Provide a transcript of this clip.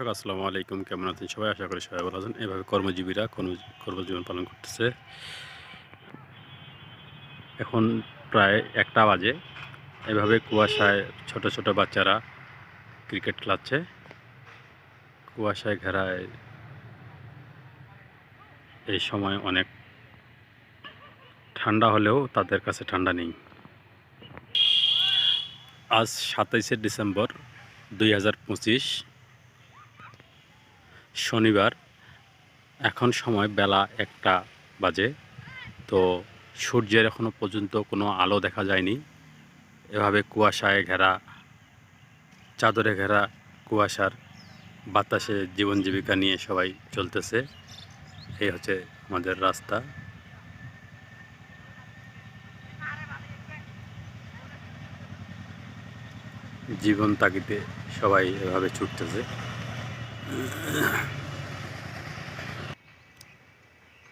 দর্শক, আসসালামু আলাইকুম। কেমন আছেন সবাই? আশা করি সবাই ভালো আছেন। এভাবে কর্মজীবীরা কর্ম- কর্মজীবন পালন করতেছে। এখন প্রায় একটা বাজে। এভাবে কুয়াশায় ছোট ছোট বাচ্চারা ক্রিকেট খেলাচ্ছে। কুয়াশায় ঘেরায় এই সময় অনেক ঠান্ডা হলেও তাদের কাছে ঠান্ডা নেই। আজ সাতাইশে ডিসেম্বর দুই হাজার পঁচিশ। শনিবার। এখন সময় বেলা একটা বাজে। তো সূর্যের এখনও পর্যন্ত কোনো আলো দেখা যায়নি। এভাবে কুয়াশায় ঘেরা, চাদরে ঘেরা কুয়াশার বাতাসে জীবন জীবিকা নিয়ে সবাই চলতেছে। এই হচ্ছে আমাদের রাস্তা। জীবন তাগিতে সবাই এভাবে ছুটতেছে। Ugh.